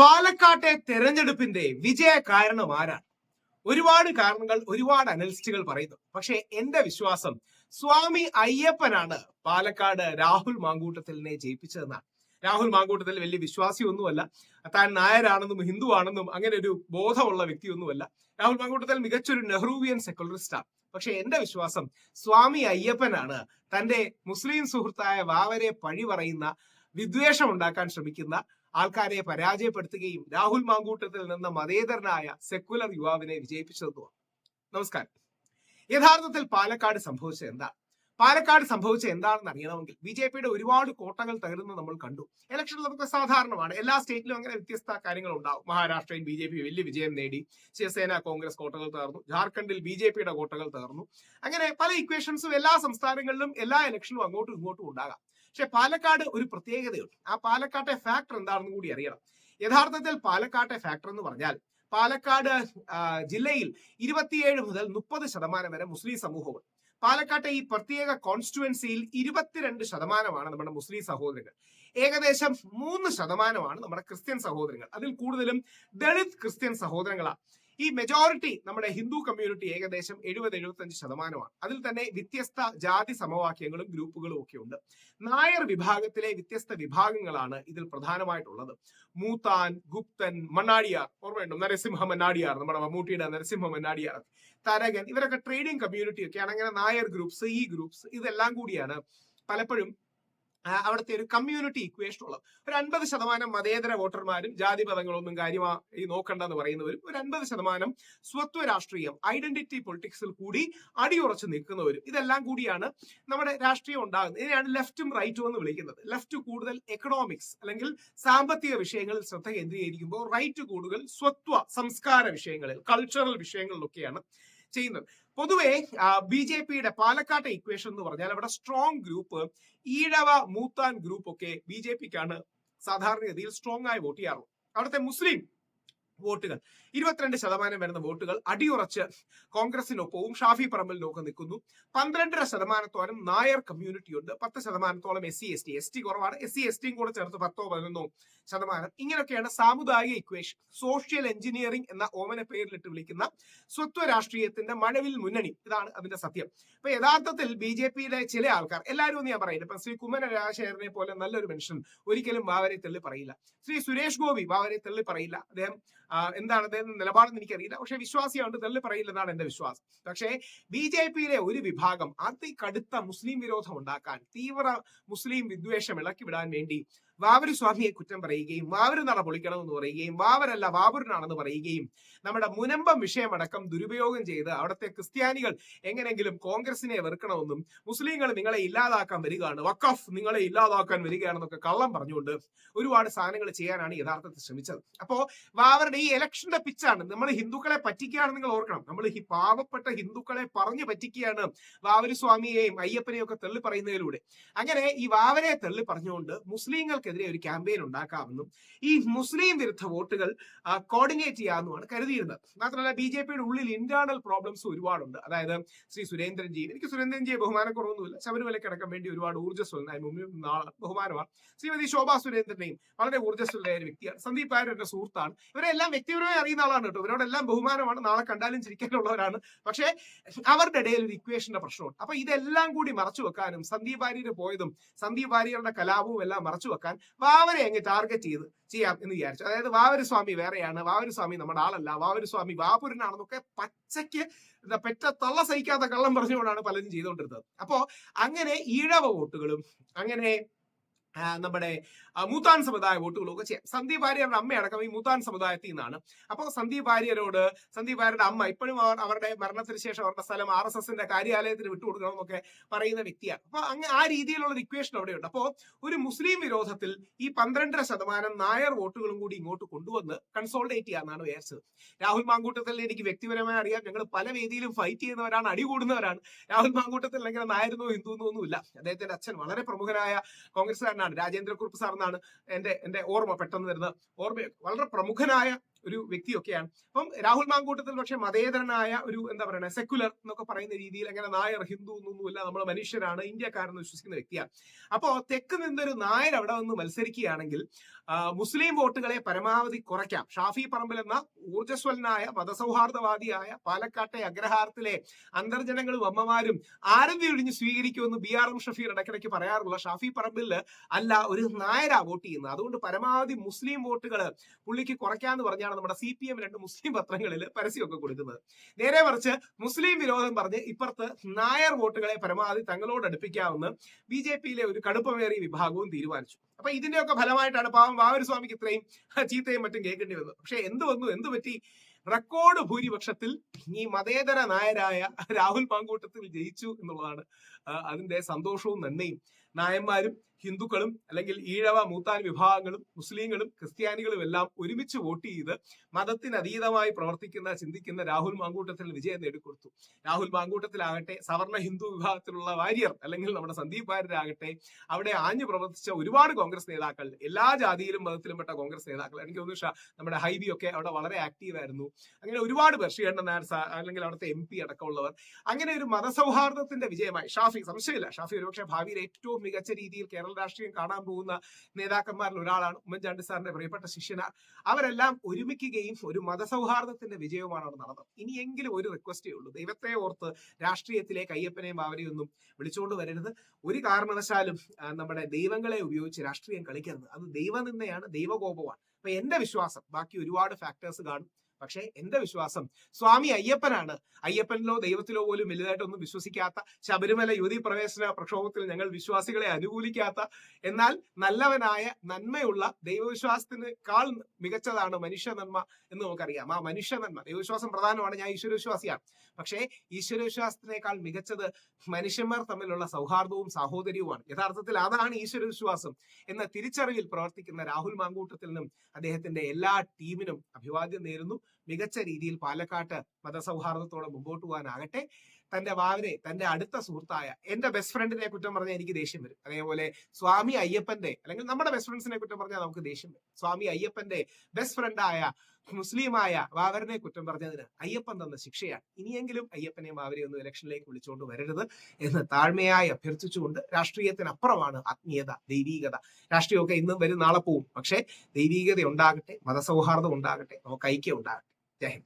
പാലക്കാട്ടെ തെരഞ്ഞെടുപ്പിന്റെ വിജയ കാരണം ആരാണ്? ഒരുപാട് കാരണങ്ങൾ ഒരുപാട് അനലിസ്റ്റുകൾ പറയുന്നു. പക്ഷേ എന്റെ വിശ്വാസം സ്വാമി അയ്യപ്പനാണ് പാലക്കാട് രാഹുൽ മാങ്കൂട്ടത്തിലിനെ ജയിപ്പിച്ചതെന്നാണ്. രാഹുൽ മാങ്കൂട്ടത്തിൽ വലിയ വിശ്വാസിയൊന്നുമല്ല. താൻ നായരാണെന്നും ഹിന്ദു ആണെന്നും അങ്ങനെ ഒരു ബോധമുള്ള വ്യക്തിയൊന്നുമല്ല. രാഹുൽ മാങ്കൂട്ടത്തിൽ മികച്ചൊരു നെഹ്റൂവിയൻ സെക്കുലറിസ്റ്റാണ് പക്ഷെ എന്റെ വിശ്വാസം സ്വാമി അയ്യപ്പനാണ് തന്റെ മുസ്ലിം സുഹൃത്തായ വാവരെ പഴി പറയുന്ന വിദ്വേഷം ഉണ്ടാക്കാൻ ശ്രമിക്കുന്ന ആൾക്കാരെ പരാജയപ്പെടുത്തുകയും രാഹുൽ മാങ്കൂട്ടത്തിൽ നിന്ന് മതേതരനായ സെക്കുലർ യുവാവിനെ വിജയിപ്പിച്ചതുമാണ്. നമസ്കാരം. യഥാർത്ഥത്തിൽ പാലക്കാട് സംഭവിച്ചത് എന്താണ് പാലക്കാട് സംഭവിച്ച എന്താണെന്ന് അറിയണമെങ്കിൽ ബി ജെ പിയുടെ ഒരുപാട് കോട്ടകൾ തകരുന്നത് നമ്മൾ കണ്ടു. ഇലക്ഷൻ നമുക്ക് സാധാരണമാണ്. എല്ലാ സ്റ്റേറ്റിലും അങ്ങനെ വ്യത്യസ്ത കാര്യങ്ങൾ ഉണ്ടാവും മഹാരാഷ്ട്രയിൽ ബി ജെ പി വലിയ വിജയം നേടി. ശിവസേന കോൺഗ്രസ് കോട്ടകൾ തകർന്നു. ജാർഖണ്ഡിൽ ബി ജെ പിയുടെ കോട്ടകൾ തകർന്നു. അങ്ങനെ പല ഇക്വേഷൻസും എല്ലാ സംസ്ഥാനങ്ങളിലും എല്ലാ ഇലക്ഷനും അങ്ങോട്ടും ഇങ്ങോട്ടും ഉണ്ടാകാം. പക്ഷെ പാലക്കാട് ഒരു പ്രത്യേകതയുണ്ട്. ആ പാലക്കാട്ടെ ഫാക്ടർ എന്താണെന്ന് കൂടി അറിയണം. യഥാർത്ഥത്തിൽ പാലക്കാട്ടെ ഫാക്ടർ എന്ന് പറഞ്ഞാൽ പാലക്കാട് ജില്ലയിൽ ഇരുപത്തിയേഴ് മുതൽ മുപ്പത് ശതമാനം വരെ മുസ്ലിം സമൂഹമുണ്ട്. പാലക്കാട്ടെ ഈ പ്രത്യേക കോൺസ്റ്റിറ്റുവൻസിയിൽ ഇരുപത്തിരണ്ട് ശതമാനമാണ് നമ്മുടെ മുസ്ലിം സഹോദരങ്ങൾ. ഏകദേശം മൂന്ന് ശതമാനമാണ് നമ്മുടെ ക്രിസ്ത്യൻ സഹോദരങ്ങൾ. അതിൽ കൂടുതലും ദളിത് ക്രിസ്ത്യൻ സഹോദരങ്ങളാണ് ഈ മെജോറിറ്റി നമ്മുടെ ഹിന്ദു കമ്മ്യൂണിറ്റി ഏകദേശം എഴുപത് എഴുപത്തഞ്ച് ശതമാനമാണ്. അതിൽ തന്നെ വ്യത്യസ്ത ജാതി സമവാക്യങ്ങളും ഗ്രൂപ്പുകളും ഒക്കെ ഉണ്ട്. നായർ വിഭാഗത്തിലെ വ്യത്യസ്ത വിഭാഗങ്ങളാണ് ഇതിൽ പ്രധാനമായിട്ടുള്ളത്. മൂത്താൻ ഗുപ്തൻ മണ്ണാടിയാർ. ഓർമ്മയുണ്ടോ? നരസിംഹ മണ്ണാടിയാർ നമ്മുടെ മമ്മൂട്ടിയുടെ നരസിംഹ മണ്ണാടിയാർ. തരകൻ. ഇവരൊക്കെ ട്രേഡിംഗ് കമ്മ്യൂണിറ്റി ഒക്കെയാണ്. അങ്ങനെ നായർ ഗ്രൂപ്പ്സ് ഈ ഗ്രൂപ്പ്സ് ഇതെല്ലാം കൂടിയാണ് പലപ്പോഴും അവിടുത്തെ ഒരു കമ്മ്യൂണിറ്റി ഇക്വേഷൻ ഉള്ളത്. ഒരു അൻപത് ശതമാനം മതേതര വോട്ടർമാരും ജാതി മതങ്ങളൊന്നും കാര്യമായി നോക്കണ്ടെന്ന് പറയുന്നവരും ഒരു അൻപത് ശതമാനം സ്വത്വ രാഷ്ട്രീയം ഐഡന്റിറ്റി പൊളിറ്റിക്സിൽ കൂടി അടിയുറച്ച് നിൽക്കുന്നവരും ഇതെല്ലാം കൂടിയാണ് നമ്മുടെ രാഷ്ട്രീയം ഉണ്ടാകുന്നത്. ഇതിനെയാണ് ലെഫ്റ്റും റൈറ്റും എന്ന് വിളിക്കുന്നത്. ലെഫ്റ്റ് കൂടുതൽ എക്കണോമിക്സ് അല്ലെങ്കിൽ സാമ്പത്തിക വിഷയങ്ങളിൽ ശ്രദ്ധ കേന്ദ്രീകരിക്കുമ്പോൾ റൈറ്റ് കൂടുതൽ സ്വത്വ സംസ്കാര വിഷയങ്ങളിൽ കൾച്ചറൽ വിഷയങ്ങളിലൊക്കെയാണ് ചെയ്യുന്നത്. പൊതുവെ ബി ജെ പിയുടെ പാലക്കാട്ടെ ഇക്വേഷൻ എന്ന് പറഞ്ഞാൽ അവിടെ strong group Ezhava Moothan group ഒക്കെ ബി ജെ പിക്കാണ് സാധാരണഗതിയിൽ സ്ട്രോങ് ആയി വോട്ട് ചെയ്യാറുള്ളത്. അവിടുത്തെ മുസ്ലിം വോട്ടുകൾ. ഇരുപത്തിരണ്ട് ശതമാനം വരുന്ന വോട്ടുകൾ അടിയുറച്ച് കോൺഗ്രസിനൊപ്പവും ഷാഫി പറമ്പലിനൊക്കെ നിൽക്കുന്നു. പന്ത്രണ്ടര ശതമാനത്തോളം നായർ കമ്മ്യൂണിറ്റി ഉണ്ട്. പത്ത് ശതമാനത്തോളം S C S T. S T കുറവാണ്. എസ് സി എസ് ടിയും കൂടെ ചേർത്ത് പത്തോ പതിനൊന്നോ ശതമാനം. ഇങ്ങനെയൊക്കെയാണ് സാമുദായിക ഇക്വേഷൻ സോഷ്യൽ എഞ്ചിനീയറിംഗ് എന്ന ഓമന പേരിലിട്ട് വിളിക്കുന്ന സ്വത്വ രാഷ്ട്രീയത്തിന്റെ മഴവിൽ മുന്നണി. ഇതാണ് അതിന്റെ സത്യം. അപ്പൊ യഥാർത്ഥത്തിൽ ബി ജെ പിയിലെ ചില ആൾക്കാർ എല്ലാവരും ഞാൻ പറയുന്നത് ഇപ്പൊ ശ്രീ കുമ്മന രാജശേഖരനെ പോലെ നല്ലൊരു മനുഷ്യൻ ഒരിക്കലും വാവരെ തള്ളി പറയില്ല. ശ്രീ സുരേഷ് ഗോപി വാവരെ തള്ളി പറയില്ല. അദ്ദേഹം എന്താണ് അദ്ദേഹം നിലപാടെന്ന് എനിക്കറിയില്ല. പക്ഷെ വിശ്വാസിയാണ് തള്ളി പറയില്ലെന്നാണ് എന്റെ വിശ്വാസം. പക്ഷേ ബി ജെ പിയിലെ ഒരു വിഭാഗം അതികടുത്ത മുസ്ലിം വിരോധം ഉണ്ടാക്കാൻ തീവ്ര മുസ്ലിം വിദ്വേഷം ഇളക്കി വിടാൻ വേണ്ടി വാവരു സ്വാമിയെ കുറ്റം പറയുകയും വാവരു നട പൊളിക്കണമെന്ന് പറയുകയും വാവരല്ല വാവൂരിനാണെന്ന് പറയുകയും നമ്മുടെ മുനമ്പം വിഷയമടക്കം ദുരുപയോഗം ചെയ്ത് അവിടുത്തെ ക്രിസ്ത്യാനികൾ എങ്ങനെങ്കിലും കോൺഗ്രസിനെ വെറുക്കണമെന്നും മുസ്ലിങ്ങൾ നിങ്ങളെ ഇല്ലാതാക്കാൻ വരികയാണ് വക്കഫ് നിങ്ങളെ ഇല്ലാതാക്കാൻ വരികയാണെന്നൊക്കെ കള്ളം പറഞ്ഞുകൊണ്ട് ഒരുപാട് സാധനങ്ങൾ ചെയ്യാനാണ് യഥാർത്ഥത്തിൽ ശ്രമിച്ചത്. അപ്പോ വാവരുടെ ഈ ഇലക്ഷന്റെ പിച്ചാണ് നമ്മൾ ഹിന്ദുക്കളെ പറ്റിക്കുകയാണ് നിങ്ങൾ ഓർക്കണം. നമ്മൾ ഈ പാവപ്പെട്ട ഹിന്ദുക്കളെ പറഞ്ഞു പറ്റിക്കുകയാണ് വാവരു സ്വാമിയെയും അയ്യപ്പനെയും ഒക്കെ തള്ളി പറയുന്നതിലൂടെ അങ്ങനെ ഈ വാവരെ തള്ളി പറഞ്ഞുകൊണ്ട് മുസ്ലിങ്ങൾക്കെതിരെ ഒരു ക്യാമ്പയിൻ ഉണ്ടാക്കാമെന്നും ഈ മുസ്ലിം വിരുദ്ധ വോട്ടുകൾ കോർഡിനേറ്റ് ചെയ്യാമെന്നുമാണ് കരുതിയിരുന്നത്. മാത്രമല്ല ബി ജെ പിയുടെ ഉള്ളിൽ ഇന്റേണൽ പ്രോബ്ലംസ് ഒരുപാടുണ്ട്. അതായത് ശ്രീ സുരേന്ദ്രൻജി എനിക്ക് സുരേന്ദ്രൻജിയെ ബഹുമാനക്കുറവൊന്നുമില്ല. ശബരിമലയ്ക്ക് കിടക്കാൻ വേണ്ടി ഒരുപാട് ഊർജസ്വലനായ മുമ്പിൽ ബഹുമാനമാണ്. ശ്രീമതി ശോഭാ സുരേന്ദ്രനെയും വളരെ ഊർജസ്വലനായ ഒരു വ്യക്തിയാണ്. സന്ദീപ് ആര്യർ എന്റെ സുഹൃത്താണ്. ഇവരെല്ലാം വ്യക്തിപരമായി അറിയുന്ന ആളാണ് കേട്ടോ. ഇവരോടെല്ലാം ബഹുമാനമാണ്. നാളെ കണ്ടാലും ചിരിക്കാനുള്ളവരാണ്. പക്ഷേ അവരുടെ ഇടയിൽ ഒരു ഇക്വേഷന്റെ പ്രശ്നമുണ്ട്. അപ്പൊ ഇതെല്ലാം കൂടി മറച്ചു വെക്കാനും സന്ദീപ് വാര്യർ പോയതും സന്ദീപ് വാര്യരുടെ കലാപവും എല്ലാം മറച്ചു വെക്കാൻ വാവരെ അങ്ങ് ടാർഗറ്റ് ചെയ്ത് ചെയ്യാം എന്ന് വിചാരിച്ചു. അതായത് വാവരസ്വാമി വേറെയാണ്. വാവരസ്വാമി നമ്മുടെ ആളല്ല. വാവരസ്വാമി വാപുരനാണെന്നൊക്കെ പച്ചയ്ക്ക് പെറ്റ തള്ള സഹിക്കാത്ത കള്ളം പറഞ്ഞുകൊണ്ടാണ് പലരും ചെയ്തുകൊണ്ടിരുന്നത്. അപ്പോ അങ്ങനെ ഈഴവ വോട്ടുകളും അങ്ങനെ നമ്മുടെ മൂത്താൻ സമുദായ വോട്ടുകളൊക്കെ ചെയ്യാം. സന്ദീപ് വാര്യരുടെ അമ്മയടക്കം ഈ മൂത്താൻ സമുദായത്തിൽ നിന്നാണ്. അപ്പോൾ സന്ദീപ് വാര്യരോട് സന്ദീപ് വാര്യരുടെ അമ്മ ഇപ്പോഴും അവരുടെ മരണത്തിന് ശേഷം അവരുടെ സ്ഥലം ആർ എസ് എസിന്റെ കാര്യാലയത്തിന് വിട്ടുകൊടുക്കണമെന്നൊക്കെ പറയുന്ന വ്യക്തിയാണ്. അപ്പൊ അങ്ങ് ആ രീതിയിലുള്ള ഇക്വേഷൻ അവിടെയുണ്ട്. അപ്പോ ഒരു മുസ്ലിം വിരോധത്തിൽ ഈ പന്ത്രണ്ടര ശതമാനം നായർ വോട്ടുകളും കൂടി ഇങ്ങോട്ട് കൊണ്ടുവന്ന് കൺസോൾഡേറ്റ് ചെയ്യാന്നാണ് വിചാരിച്ചത്. രാഹുൽ മാങ്കൂട്ടത്തിൽ എനിക്ക് വ്യക്തിപരമായി അറിയാം. ഞങ്ങൾ പല വേദിയിലും ഫൈറ്റ് ചെയ്യുന്നവരാണ് അടി കൂടുന്നവരാണ്. രാഹുൽ മാങ്കൂട്ടത്തിൽ അല്ലെങ്കിൽ നായരുന്നോ ഹിന്ദുന്നോ ഒന്നുമില്ല. അദ്ദേഹത്തിന്റെ അച്ഛൻ വളരെ പ്രമുഖനായ കോൺഗ്രസ്സുകാരനാണ്. രാജേന്ദ്ര കുറുപ്പ് സാർ എന്നാണ് എന്റെ എന്റെ ഓർമ്മ പെട്ടെന്ന് വരുന്നത്. ഓർമ്മ വളരെ പ്രമുഖനായ ഒരു വ്യക്തിയൊക്കെയാണ്. അപ്പം രാഹുൽ മാങ്കൂട്ടത്തിൽ പക്ഷെ മതേതരനായ ഒരു എന്താ പറയുക സെക്കുലർ എന്നൊക്കെ പറയുന്ന രീതിയിൽ അങ്ങനെ നായർ ഹിന്ദു ഒന്നുമില്ല നമ്മൾ മനുഷ്യരാണ് ഇന്ത്യക്കാരെന്ന് വിശ്വസിക്കുന്ന വ്യക്തിയാണ്. അപ്പോ തെക്ക് നിന്നൊരു നായർ അവിടെ വന്ന് മത്സരിക്കുകയാണെങ്കിൽ മുസ്ലിം വോട്ടുകളെ പരമാവധി കുറയ്ക്കാം. ഷാഫി പറമ്പിൽ എന്ന ഊർജസ്വലനായ മതസൗഹാർദ്ദവാദിയായ പാലക്കാട്ടെ അഗ്രഹാരത്തിലെ അന്തർജനങ്ങളും അമ്മമാരും ആരതി ഒഴിഞ്ഞ് സ്വീകരിക്കുമെന്ന് ബി ആർ എം ഷഫീർ ഇടയ്ക്കിടയ്ക്ക് പറയാറുള്ള ഷാഫി പറമ്പിൽ അല്ല ഒരു നായരാ വോട്ട് ചെയ്യുന്നത്. അതുകൊണ്ട് പരമാവധി മുസ്ലിം വോട്ടുകൾ പുള്ളിക്ക് കുറയ്ക്കാന്ന് പറഞ്ഞാണ് നമ്മുടെ സി പി എം രണ്ട് മുസ്ലിം പത്രങ്ങളിൽ പരസ്യമൊക്കെ കൊടുക്കുന്നത്. നേരെ മറിച്ച് മുസ്ലിം വിരോധം പറഞ്ഞ് ഇപ്പുറത്ത് നായർ വോട്ടുകളെ പരമാവധി തങ്ങളോട് അടുപ്പിക്കാമെന്ന് ബി ജെ പിയിലെ ഒരു കടുപ്പമേറിയ വിഭാഗവും തീരുമാനിച്ചു. അപ്പൊ ഇതിന്റെയൊക്കെ ഫലമായിട്ടാണ് പാവം വാവൂർ സ്വാമിക്ക് ഇത്രയും ചീത്തയും മറ്റും കേൾക്കേണ്ടി വന്നത്. പക്ഷെ എന്ത് വന്നു? എന്ത് പറ്റി? റെക്കോർഡ് ഭൂരിപക്ഷത്തിൽ ഈ മതേതര നായരായ രാഹുൽ പാങ്കൂട്ടത്തിൽ ജയിച്ചു എന്നുള്ളതാണ് അതിന്റെ സന്തോഷവും നന്മയും നായന്മാരും ഹിന്ദുക്കളും അല്ലെങ്കിൽ ഈഴവ മൂത്താൻ വിഭാഗങ്ങളും മുസ്ലിങ്ങളും ക്രിസ്ത്യാനികളും എല്ലാം ഒരുമിച്ച് വോട്ട് ചെയ്ത് മതത്തിനതീതമായി പ്രവർത്തിക്കുന്ന ചിന്തിക്കുന്ന രാഹുൽ മാങ്കൂട്ടത്തിൽ വിജയം നേടിക്കൊടുത്തു. രാഹുൽ മാങ്കൂട്ടത്തിലാകട്ടെ സവർണ ഹിന്ദു വിഭാഗത്തിലുള്ള വാര്യർ അല്ലെങ്കിൽ നമ്മുടെ സന്ദീപ് വാര്യരാകട്ടെ അവിടെ ആഞ്ഞു പ്രവർത്തിച്ച ഒരുപാട് കോൺഗ്രസ് നേതാക്കൾ എല്ലാ ജാതിയിലും മതത്തിലും പെട്ട കോൺഗ്രസ് നേതാക്കൾ. എനിക്ക് തോന്നുന്നു നമ്മുടെ ഹൈബി ഒക്കെ അവിടെ വളരെ ആക്റ്റീവ് ആയിരുന്നു. അങ്ങനെ ഒരുപാട് പേർ ശ്രീകണ്ഠൻ നായർ അല്ലെങ്കിൽ അവിടുത്തെ എം പി അടക്കമുള്ളവർ. അങ്ങനെ ഒരു മതസൗഹാർദ്ദത്തിന്റെ വിജയമായി. ഷാഫി സംശയമില്ല. ഷാഫി ഒരുപക്ഷെ ഭാവിയിൽ ഏറ്റവും മികച്ച രീതിയിൽ കേരള രാഷ്ട്രീയം കാണാൻ പോകുന്ന നേതാക്കന്മാരിൽ ഒരാളാണ് ഉമ്മൻചാണ്ടി സാറിന്റെ പ്രിയപ്പെട്ട ശിഷ്യനാർ അവരെല്ലാം ഒരുമിക്കുകയും ഒരു മതസൗഹാർദ്ദത്തിന്റെ വിജയവുമാണ് അവിടെ നടന്നത്. ഇനിയെങ്കിലും ഒരു റിക്വസ്റ്റേ ഉള്ളൂ. ദൈവത്തെ ഓർത്ത് രാഷ്ട്രീയത്തിലേക്ക് അയ്യപ്പനെയും ഒന്നും വിളിച്ചുകൊണ്ട് വരരുത്. ഒരു കാരണവശാലും നമ്മുടെ ദൈവങ്ങളെ ഉപയോഗിച്ച് രാഷ്ട്രീയം കളിക്കരുത്. അത് ദൈവനിന്ദയാണ് ദൈവകോപമാണ്. അപ്പൊ എന്റെ വിശ്വാസം ബാക്കി ഒരുപാട് ഫാക്ടേഴ്സ് കാണും. പക്ഷേ എന്റെ വിശ്വാസം സ്വാമി അയ്യപ്പനാണ്. അയ്യപ്പനിലോ ദൈവത്തിലോ പോലും വലുതായിട്ടൊന്നും വിശ്വസിക്കാത്ത ശബരിമല യുവതി പ്രവേശന പ്രക്ഷോഭത്തിൽ ഞങ്ങൾ വിശ്വാസികളെ അനുകൂലിക്കാത്ത എന്നാൽ നല്ലവനായ നന്മയുള്ള ദൈവവിശ്വാസത്തിനേക്കാൾ മികച്ചതാണ് മനുഷ്യ നന്മ എന്ന് നമുക്കറിയാം. ആ മനുഷ്യ നന്മ ദൈവവിശ്വാസം പ്രധാനമാണ്. ഞാൻ ഈശ്വരവിശ്വാസിയാണ്. പക്ഷേ ഈശ്വരവിശ്വാസത്തിനേക്കാൾ മികച്ചത് മനുഷ്യന്മാർ തമ്മിലുള്ള സൗഹാർദ്ദവും സാഹോദര്യവുമാണ്. യഥാർത്ഥത്തിൽ അതാണ് ഈശ്വരവിശ്വാസം എന്ന തിരിച്ചറിവിൽ പ്രവർത്തിക്കുന്ന രാഹുൽ മാങ്കൂട്ടത്തിൽ നിന്നും അദ്ദേഹത്തിന്റെ എല്ലാ ടീമിനും അഭിവാദ്യം നേരുന്നു. മികച്ച രീതിയിൽ പാലക്കാട്ട് മതസൗഹാർദ്ദത്തോടെ മുമ്പോട്ട് പോകാനാകട്ടെ. തന്റെ വാവിനെ തന്റെ അടുത്ത സുഹൃത്തായ എന്റെ ബെസ്റ്റ് ഫ്രണ്ടിനെ കുറ്റം പറഞ്ഞാൽ എനിക്ക് ദേഷ്യം വരും. അതേപോലെ സ്വാമി അയ്യപ്പന്റെ അല്ലെങ്കിൽ നമ്മുടെ ബെസ്റ്റ് ഫ്രണ്ട്സിനെ കുറ്റം പറഞ്ഞാൽ നമുക്ക് ദേഷ്യം വരും. സ്വാമി അയ്യപ്പന്റെ ബെസ്റ്റ് ഫ്രണ്ടായ മുസ്ലിമായ വാവരനെ കുറ്റം പറഞ്ഞതിന് അയ്യപ്പൻ തന്ന ശിക്ഷയാണ്. ഇനിയെങ്കിലും അയ്യപ്പനെയും വാവരെയും ഒന്നും ഇലക്ഷനിലേക്ക് വിളിച്ചുകൊണ്ട് വരരുത് എന്ന് താഴ്മയായി അഭ്യർത്ഥിച്ചുകൊണ്ട് രാഷ്ട്രീയത്തിനപ്പുറമാണ് ആത്മീയത ദൈവീകത. രാഷ്ട്രീയമൊക്കെ ഇന്നും വരും നാളെ പോവും. പക്ഷേ ദൈവീകത ഉണ്ടാകട്ടെ മതസൗഹാർദ്ദം ഉണ്ടാകട്ടെ നമുക്ക് ഐക്യം ഉണ്ടാകട്ടെ. ജയ്